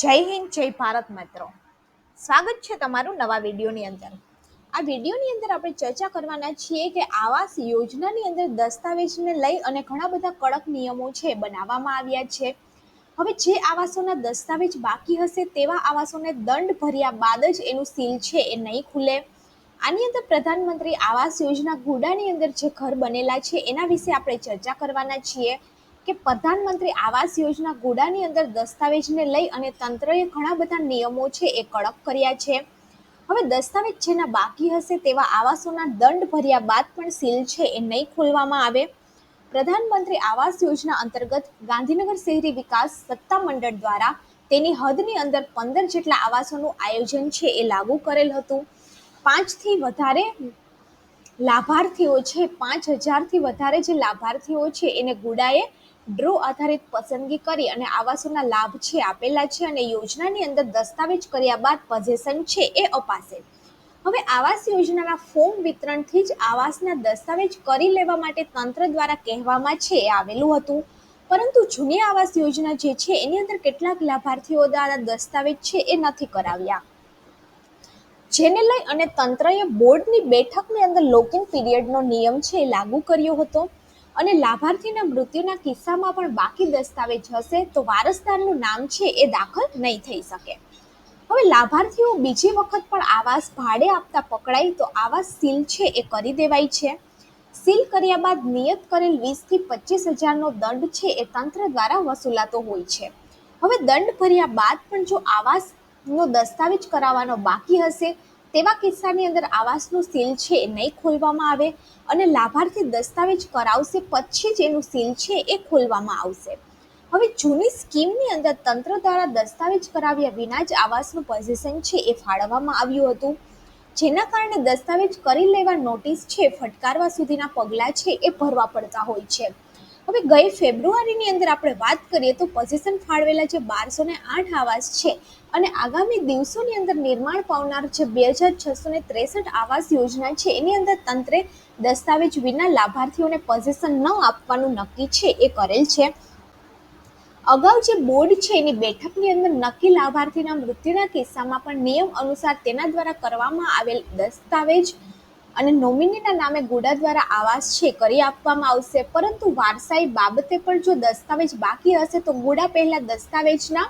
જય હિન્દ, જય ભારત મિત્રો. સ્વાગત છે તમારું નવા વિડીયોની અંદર. આ વિડીયોની અંદર આપણે ચર્ચા કરવાના છીએ કે આવાસ યોજનાની અંદર દસ્તાવેજને લઈ અને ઘણા બધા કડક નિયમો છે, બનાવવામાં આવ્યા છે. હવે જે આવાસોના દસ્તાવેજ બાકી હશે તેવા આવાસોને દંડ ભર્યા બાદ જ એનું સીલ છે એ નહીં ખુલે. આની અંદર પ્રધાનમંત્રી આવાસ યોજના ગુડાની અંદર જે ઘર બનેલા છે એના વિશે આપણે ચર્ચા કરવાના છીએ. કે પ્રધાનમંત્રી આવાસ યોજના ગોડાની અંદર દસ્તાવેજને લઈ અને તંત્રએ ઘણા બધા નિયમો છે એ કડક કર્યા છે. હવે દસ્તાવેજ જેના બાકી હશે તેવા આવાસોના દંડ ભર્યા બાદ પણ સીલ છે એ નહીં ખોલવામાં આવે. પ્રધાનમંત્રી આવાસ યોજના અંતર્ગત ગાંધીનગર શહેરી વિકાસ સત્તા મંડળ દ્વારા તેની હદની અંદર પંદર જેટલા આવાસોનું આયોજન છે એ લાગુ કરેલ હતું. પાંચથી વધારે લાભાર્થીઓ છે, પાંચ હજારથી વધારે જે લાભાર્થીઓ છે એને ગુડાએ ડ્રો આધારિત પસંદગી કરી અને આવાસોના લાભ છે, આપેલા છે અને યોજનાની અંદર દસ્તાવેજ કર્યા બાદ પોઝેશન છે એ અપાશે. હવે આવાસ યોજનાના ફોર્મ વિતરણથી જ આવાસના દસ્તાવેજ કરી લેવા માટે તંત્ર દ્વારા કહેવામાં છે, એ આવેલું હતું. પરંતુ જૂની આવાસ યોજના જે છે, એની અંદર કેટલાક લાભાર્થીઓ દ્વારા દસ્તાવેજ છે એ નથી કરાવ્યા. જેને લઈ અને તંત્રએ બોર્ડની બેઠકની અંદર લોકિંગ પીરિયડનો નિયમ છે એ લાગુ કર્યો હતો. અને લાભાર્થીના મૃત્યુના કિસ્સામાં પણ બાકી દસ્તાવેજ હશે તો વારસદારનું નામ છે એ દાખલ નહીં થઈ શકે. હવે લાભાર્થીઓ બીજી વખત પણ આવાસ ભાડે આપતા પકડાય તો આવાસ સીલ છે એ કરી દેવાય છે. સીલ કર્યા બાદ નિયત કરેલ વીસથી પચીસ હજારનો દંડ છે એ તંત્ર દ્વારા વસૂલાતો હોય છે. હવે દંડ ભર્યા બાદ પણ જો આવાસનો દસ્તાવેજ કરાવવાનો બાકી હશે તેવા કિસ્સાની અંદર આવાસનું સીલ છે નહીં ખોલવામાં આવે અને લાભાર્થી દસ્તાવેજ કરાવશે પછી જ એનું સીલ છે એ ખોલવામાં આવશે. હવે જૂની સ્કીમની અંદર તંત્ર દ્વારા દસ્તાવેજ કરાવ્યા વિના જ આવાસનું પોઝિશન છે એ ફાળવવામાં આવ્યું હતું. જેના કારણે દસ્તાવેજ કરી લેવા નોટિસ છે, ફટકારવા સુધીના પગલાં છે એ ભરવા પડતા હોય છે. હવે ગઈ ફેબ્રુઆરીની અંદર આપણે વાત કરીએ તો પોઝિશન ફાળવેલા જે બારસો ને આઠ આવાસ છે અને આગામી દિવસોની અંદર નિર્માણ પામનાર જે બે હજાર છસો ને ત્રેસઠ આવાસ યોજના છે, એની અંદર તંત્રે દસ્તાવેજ વિના લાભાર્થીઓને પોઝિશન ન આપવાનું નક્કી છે, એ કરેલ છે. અગાઉ જે બોર્ડ છે, એની બેઠકની અંદર નક્કી લાભાર્થીના મૃત્યુના કિસ્સામાં પણ નિયમ અનુસાર તેના દ્વારા કરવામાં આવેલ દસ્તાવેજ અને નોમિનીના નામે ગુડા દ્વારા આવાસ છે, કરી આપવામાં આવશે. પરંતુ વારસાઈ બાબતે પણ જો દસ્તાવેજ બાકી હશે, તો ગુડા પહેલા દસ્તાવેજના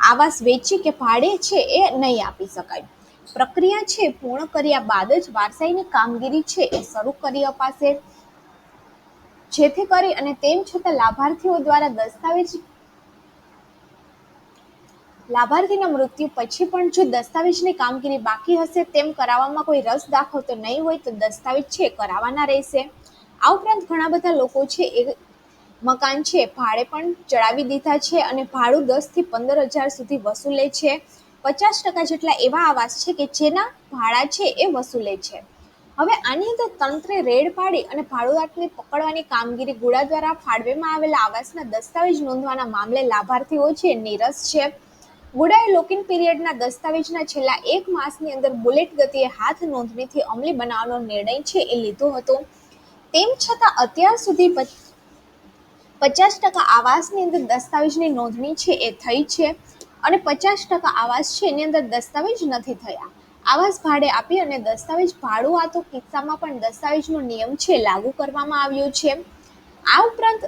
આવાસ વેચી કે ભાડે છે એ નહીં આપી શકાય. પ્રક્રિયા છે, પૂર્ણ કર્યા બાદ જ વારસાઈની કામગીરી છે એ શરૂ કરી અપાશે. જેથી કરી અને તેમ છતાં લાભાર્થીઓ દ્વારા દસ્તાવેજ લાભાર્થીના મૃત્યુ પછી પણ જો દસ્તાવેજની કામગીરી બાકી હશે તેમ કરાવવામાં કોઈ રસ દાખવતો નહીં હોય તો દસ્તાવેજ છે કરાવવાના રહેશે. આ ઉપરાંત ઘણા બધા લોકો છે એ મકાન છે ભાડે પણ ચડાવી દીધા છે અને ભાડું દસથી પંદર હજાર સુધી વસૂલે છે. પચાસ ટકા જેટલા એવા આવાસ છે કે જેના ભાડા છે એ વસૂલે છે. હવે આની અંદર તંત્રે રેડ પાડી અને ભાડુઆતને પકડવાની કામગીરી ગુડા દ્વારા ફાળવેમાં આવેલા આવાસના દસ્તાવેજ નોંધવાના મામલે લાભાર્થીઓ છે નીરસ છે. ગુડાએ લોકિન પીરિયડના દસ્તાવેજના છેલ્લા એક માસની અંદર બુલેટ ગતિએ હાથ નોંધણીથી અમલી બનાવવાનો નિર્ણય છે એ લીધો હતો. તેમ છતાં અત્યાર સુધી પચાસ ટકા આવાસની અંદર દસ્તાવેજની નોંધણી છે એ થઈ છે અને પચાસ ટકા આવાસ છે એની અંદર દસ્તાવેજ નથી થયા. આવાસ ભાડે આપી અને દસ્તાવેજ ભાડું આતો કિસ્સામાં પણ દસ્તાવેજનો નિયમ છે લાગુ કરવામાં આવ્યો છે. આ ઉપરાંત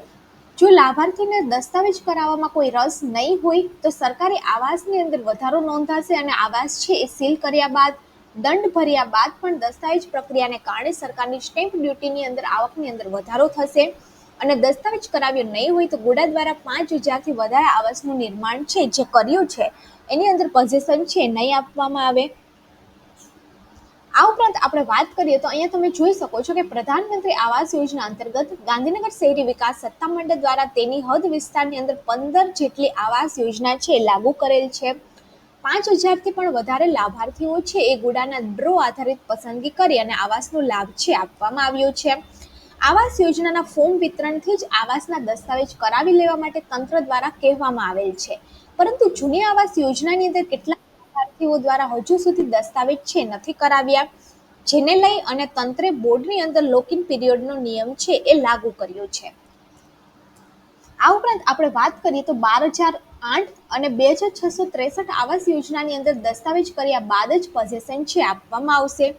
જો લાભાર્થીને દસ્તાવેજ કરાવવામાં કોઈ રસ નહીં હોય, તો સરકારી આવાસની અંદર વધારો નોંધાશે અને આવાસ છે એ સીલ કર્યા બાદ, દંડ ભર્યા બાદ પણ દસ્તાવેજ પ્રક્રિયાને કારણે સરકારની સ્ટેમ્પ ડ્યુટીની અંદર આવકની અંદર વધારો થશે. અને દસ્તાવેજ કરાવ્યો નહીં હોય તો ગોડા દ્વારા પાંચ હજારથી વધારે આવાસનું નિર્માણ છે, જે કર્યું છે, એની અંદર પોઝિશન છે નહીં આપવામાં આવે. આ ઉપરાંત આપણે વાત કરીએ તો અહીંયા તમે જોઈ શકો છો કે પ્રધાનમંત્રી આવાસ યોજના અંતર્ગત ગાંધીનગર શહેરી વિકાસ સત્તામંડળ દ્વારા તેની હદ વિસ્તારની અંદર પંદર જેટલી આવાસ યોજના છે, લાગુ કરેલ છે. પાંચ હજારથી પણ વધારે લાભાર્થીઓ છે એ ગુડાના ડ્રો આધારિત પસંદગી કરી અને આવાસનો લાભ છે આપવામાં આવ્યો છે. આવાસ યોજનાના ફોર્મ વિતરણથી જ આવાસના દસ્તાવેજ કરાવી લેવા માટે તંત્ર દ્વારા કહેવામાં આવેલ છે. પરંતુ જૂની આવાસ યોજનાની અંદર કેટલાક લાભાર્થીઓ દ્વારા હજુ સુધી દસ્તાવેજ છે, નથી કરાવ્યા. જેને લઈ અને તંત્રે બોર્ડની અંદર લોકિન પીરિયડનો નિયમ છે, એ લાગુ કર્યો છે. આ ઉપરાંત આપણે વાત કરીએ તો બાર હજાર આઠ અને બે હજાર છસો ત્રેસઠ આવાસ યોજનાની અંદર દસ્તાવેજ કર્યા બાદ જ પોઝેશન છે, આપવામાં આવશે.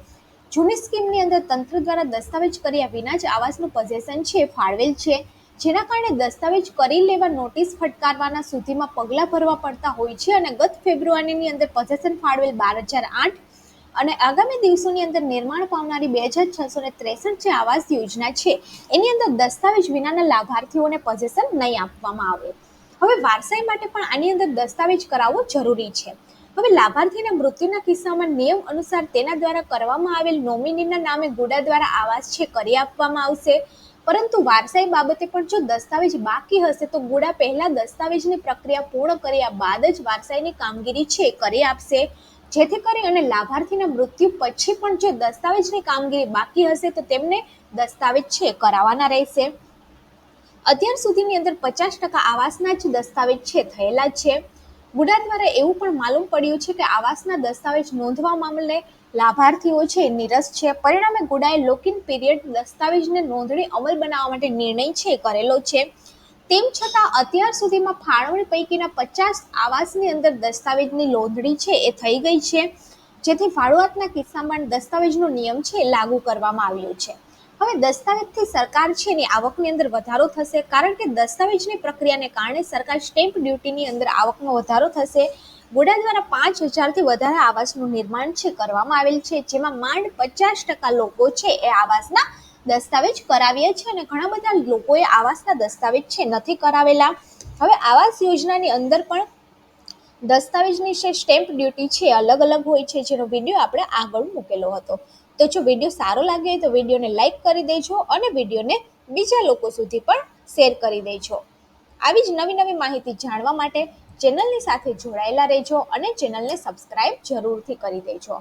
જૂની સ્કીમની અંદર તંત્ર દ્વારા દસ્તાવેજ કર્યા વિના જ આવાસનું પોઝેશન છે, ફાળવેલ છે. જેના કારણે દસ્તાવેજ કરી લેવા નોટિસ ફટકારવાના સુધીમાં પગલાં ભરવા પડતા હોય છે અને ગત ફેબ્રુઆરીની અંદર પોઝેશન ફાળવેલ બાર હજાર આઠ અને આગામી દિવસોની અંદર નિર્માણ પામનારી બે હજાર છસો ને ત્રેસઠ જે આવાસ યોજના છે, એની અંદર દસ્તાવેજ વિનાના લાભાર્થીઓને પોઝેશન નહીં આપવામાં આવે. હવે વારસાઈ માટે પણ આની અંદર દસ્તાવેજ કરાવવો જરૂરી છે. હવે લાભાર્થીના મૃત્યુના કિસ્સામાં નિયમ અનુસાર તેના દ્વારા કરવામાં આવેલ નોમિનીના નામે ગુડા દ્વારા આવાસ છે, કરી આપવામાં આવશે. પરંતુ વારસાઈ બાબતે પણ જો દસ્તાવેજ બાકી હશે તો ગોડા પહેલા દસ્તાવેજની પ્રક્રિયા પૂર્ણ કર્યા બાદ જ વારસાઈની કામગીરી છે કરી આપશે. જેથી કરી અને લાભાર્થીના મૃત્યુ પછી પણ જો દસ્તાવેજની કામગીરી બાકી હશે તો તેમને દસ્તાવેજ છે કરાવવાના રહેશે. અત્યાર સુધીની અંદર પચાસ ટકા આવાસના જ દસ્તાવેજ છે, થયેલા છે. ગુડા દ્વારા એવું પણ માલુમ પડ્યું છે કે આવાસના દસ્તાવેજ નોંધવા મામલે લાભાર્થીઓ છે, નિરસ છે. પરિણામે ગુડાએ લોકિન પીરિયડ દસ્તાવેજને નોંધણી અમલ બનાવવા માટે નિર્ણય છે, કરેલો છે. તેમ છતાં અત્યાર સુધીમાં ફાળવણી પૈકીના પચાસ આવાસની અંદર દસ્તાવેજની નોંધણી છે, એ થઈ ગઈ છે. જેથી ફાળવાતના કિસ્સામાં દસ્તાવેજનો નિયમ છે, લાગુ કરવામાં આવ્યો છે. હવે દસ્તાવેજથી સરકાર છે એની આવકની અંદર વધારો થશે, કારણ કે દસ્તાવેજની પ્રક્રિયાને કારણે સરકાર સ્ટેમ્પ ડ્યુટીની અંદર આવકનો વધારો થશે. ગોડા દ્વારા પાંચ હજારથી વધારે આવાસનું નિર્માણ છે, કરવામાં આવેલ છે, જેમાં માંડ પચાસ ટકા લોકો છે એ આવાસના દસ્તાવેજ કરાવ્યા છે અને ઘણા બધા લોકોએ આવાસના દસ્તાવેજ છે નથી કરાવેલા. હવે આવાસ યોજનાની અંદર પણ દસ્તાવેજની છે સ્ટેમ્પ ડ્યુટી છે અલગ અલગ હોય છે, જેનો વીડિયો આપણે આગળ મૂકેલો હતો. તો જો વીડિયો સારો લાગે તો વિડીયોને લાઇક કરી દેજો અને વિડીયોને બીજા લોકો સુધી પણ શેર કરી દેજો. આવી જ નવી નવી માહિતી જાણવા માટે ચેનલની સાથે જોડાયેલા રહેજો અને ચેનલને સબસ્ક્રાઇબ જરૂરથી કરી દેજો.